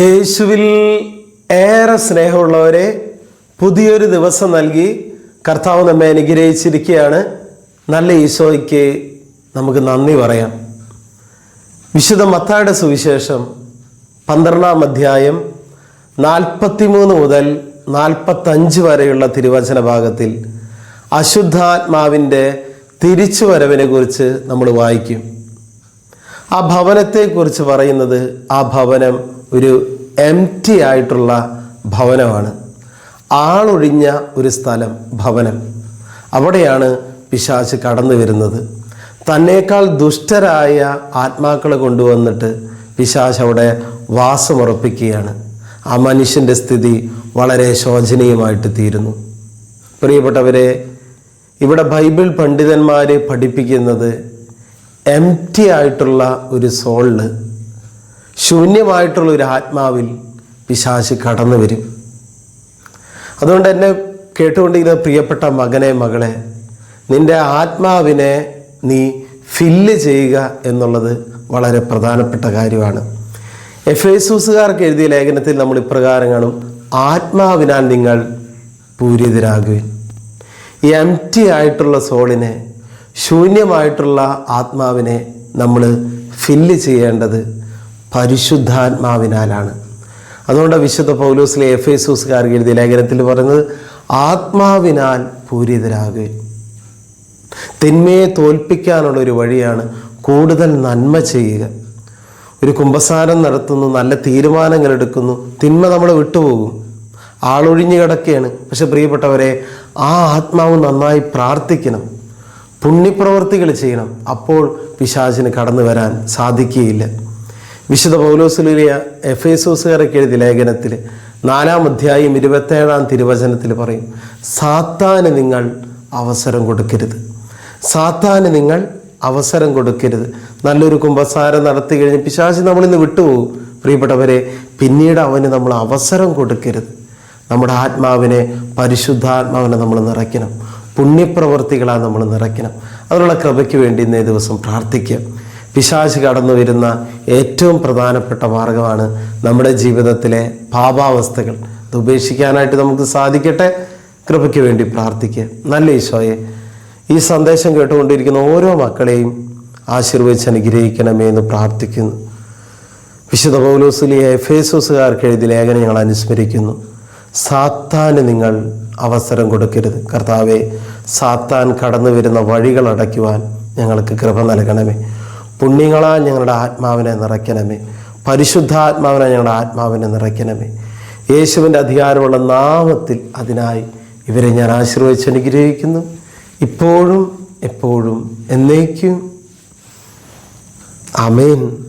യേശുവിൽ ഏറെ സ്നേഹമുള്ളവരെ പുതിയൊരു ദിവസം നൽകി കർത്താവ് നമ്മെ അനുഗ്രഹിച്ചിരിക്കുകയാണ്. നല്ല ഈശോയ്ക്ക് നമുക്ക് നന്ദി പറയാം. വിശുദ്ധ മത്തായുടെ സുവിശേഷം പന്ത്രണ്ടാം അധ്യായം നാൽപ്പത്തിമൂന്ന് മുതൽ നാൽപ്പത്തഞ്ച് വരെയുള്ള തിരുവചന ഭാഗത്തിൽ അശുദ്ധാത്മാവിന്റെ തിരിച്ചുവരവിനെ കുറിച്ച് നമ്മൾ വായിക്കും. ആ ഭവനത്തെക്കുറിച്ച് പറയുന്നത് ആ ഭവനം ഒരു എം ടി ആയിട്ടുള്ള ഭവനമാണ്. ആളൊഴിഞ്ഞ ഒരു സ്ഥലം ഭവനം. അവിടെയാണ് പിശാച് കടന്നു വരുന്നത്. തന്നേക്കാൾ ദുഷ്ടരായ ആത്മാക്കളെ കൊണ്ടുവന്നിട്ട് പിശാച് അവിടെ വാസമുറപ്പിക്കുകയാണ്. ആ മനുഷ്യന്റെ സ്ഥിതി വളരെ ശോചനീയമായിട്ട് തീരുന്നു. പ്രിയപ്പെട്ടവരെ ഇവിടെ ബൈബിൾ പണ്ഡിതന്മാർ പഠിപ്പിക്കുന്നത് എം ടി ആയിട്ടുള്ള ഒരു സോളിൽ ശൂന്യമായിട്ടുള്ള ഒരു ആത്മാവിൽ പിശാച് കടന്നു വരും. അതുകൊണ്ട് എന്നെ കേട്ടുകൊണ്ടിരിക്കുന്ന പ്രിയപ്പെട്ട മകനെ മകളെ നിന്റെ ആത്മാവിനെ നീ ഫില്ല് ചെയ്യുക എന്നുള്ളത് വളരെ പ്രധാനപ്പെട്ട കാര്യമാണ്. എഫ് എസൂസുകാർക്ക് എഴുതിയ ലേഖനത്തിൽ നമ്മൾ ഇപ്രകാരം കാണും ആത്മാവിനാൽ നിങ്ങൾ പൂരിതരാകുവിൻ. ഈ എം ടി ആയിട്ടുള്ള സോളിനെ ശൂന്യമായിട്ടുള്ള ആത്മാവിനെ നമ്മൾ ഫില്ല് ചെയ്യേണ്ടത് പരിശുദ്ധാത്മാവിനാലാണ്. അതുകൊണ്ട് വിശുദ്ധ പൗലോസിലെ എഫ് എസൂസുകാർക്ക് എഴുതിയ ലേഖനത്തിൽ പറയുന്നത് ആത്മാവിനാൽ പൂരിതരാകുക തിന്മയെ തോൽപ്പിക്കാനുള്ള ഒരു വഴിയാണ് കൂടുതൽ നന്മ ചെയ്യുക. ഒരു കുംഭസാരം നടത്തുന്നു നല്ല തീരുമാനങ്ങൾ എടുക്കുന്നു തിന്മ നമ്മൾ വിട്ടുപോകും. ആളൊഴിഞ്ഞു കിടക്കുകയാണ് പക്ഷെ പ്രിയപ്പെട്ടവരെ ആ ആത്മാവ് നന്നായി പ്രാർത്ഥിക്കണം. പുണ്യപ്രവർത്തികൾ ചെയ്യണം. അപ്പോൾ പിശാചിന് കടന്നു വരാൻ സാധിക്കുകയില്ല. വിശുദ്ധ പൗലോസുലിയ എഫ് എസോസുകാരൊക്കെ എഴുതിയ ലേഖനത്തിൽ നാലാം അധ്യായം ഇരുപത്തേഴാം തിരുവചനത്തിൽ പറയും സാത്താന് നിങ്ങൾ അവസരം കൊടുക്കരുത്. സാത്താന് നിങ്ങൾ അവസരം കൊടുക്കരുത്. നല്ലൊരു കുംഭസാരം നടത്തി കഴിഞ്ഞ് പിശാചി നമ്മളിന്ന് വിട്ടുപോകും. പ്രിയപ്പെട്ടവരെ പിന്നീട് അവന് നമ്മൾ അവസരം കൊടുക്കരുത്. നമ്മുടെ ആത്മാവിനെ പരിശുദ്ധാത്മാവിനെ നമ്മൾ നിറയ്ക്കണം. പുണ്യപ്രവർത്തികളാണ് നമ്മൾ നിറയ്ക്കണം. അതിനുള്ള കൃപയ്ക്ക് വേണ്ടി ഇന്നേ ദിവസം പ്രാർത്ഥിക്കുക. പിശാച് കടന്നു വരുന്ന ഏറ്റവും പ്രധാനപ്പെട്ട മാർഗമാണ് നമ്മുടെ ജീവിതത്തിലെ പാപാവസ്ഥകൾ. അത് ഉപേക്ഷിക്കാനായിട്ട് നമുക്ക് സാധിക്കട്ടെ. കൃപയ്ക്ക് വേണ്ടി പ്രാർത്ഥിക്കുക. നല്ല ഈശോയെ ഈ സന്ദേശം കേട്ടുകൊണ്ടിരിക്കുന്ന ഓരോ മക്കളെയും ആശീർവദിച്ച് അനുഗ്രഹിക്കണമേ എന്ന് പ്രാർത്ഥിക്കുന്നു. വിശുദ്ധ പൗലോസുലിയ എഫേസോസുകാർക്ക് എഴുതി ലേഖനം ഞങ്ങൾ അനുസ്മരിക്കുന്നു. സാത്താന് നിങ്ങൾ അവസരം കൊടുക്കരുത്. കർത്താവെ സാത്താൻ കടന്നു വരുന്ന വഴികൾ അടയ്ക്കുവാൻ ഞങ്ങൾക്ക് കൃപ നൽകണമേ. പുണ്യങ്ങളാൽ ഞങ്ങളുടെ ആത്മാവിനെ നിറയ്ക്കണമേ. പരിശുദ്ധാത്മാവിനെ ഞങ്ങളുടെ ആത്മാവിനെ നിറയ്ക്കണമേ. യേശുവിന്റെ അധികാരമുള്ള നാമത്തിൽ അതിനായി ഇവരെ ഞാൻ ആശീർവദിച്ച് അനുഗ്രഹിക്കുന്നു. ഇപ്പോഴും എപ്പോഴും എന്നേക്കും. അമേൻ